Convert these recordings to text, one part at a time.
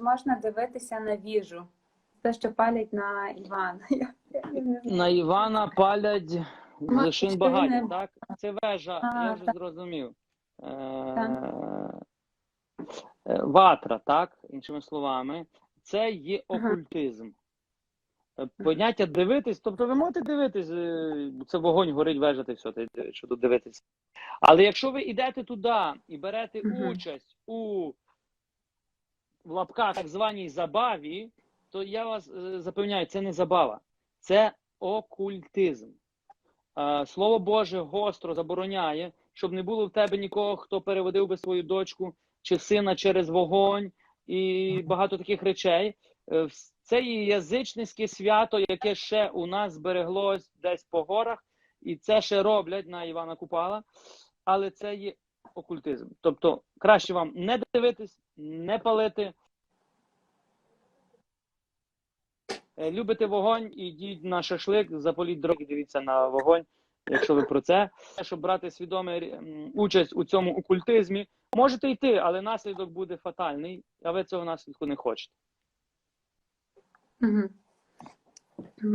можна дивитися на віжу? Те, що палять на Івана. На Івана палять що він не- так? Це вежа, А, я вже так. зрозумів. Е, Так. е, Ватра, так, іншими словами, це є окультизм. Е, Поняття дивитись, тобто ви можете дивитись, це вогонь горить, вежа, й все, та й що тут дивитись. Але якщо ви йдете туди і берете участь у в лапках так званій забаві, то я вас е, запевняю, це не забава, це окультизм. Е, Слово Боже гостро забороняє, щоб не було в тебе нікого, хто переводив би свою дочку чи сина через вогонь і багато таких речей. Е, Це є язичницьке свято, яке ще у нас збереглось десь по горах, і це ще роблять на Івана Купала, але це є окультизм. Тобто краще вам не дивитись, не палити. Е, Любите вогонь, ідіть на шашлик, запаліть дороги, дивіться на вогонь, якщо ви про це. Щоб брати свідоме м, участь у цьому окультизмі, можете йти, але наслідок буде фатальний, а ви цього наслідку не хочете. Мгм.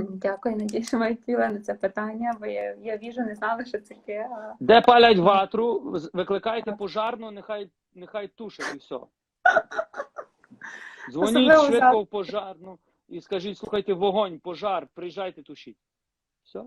Дякую, надію, що ми відповіли на це питання, бо я, я віжу, не знала, що це таке. а- Де палять ватру, викликайте пожарну, нехай, нехай тушать і все. Дзвоніть Особливо швидко завтра. в пожарну і скажіть, слухайте, вогонь, пожар, приїжджайте тушіть. Все.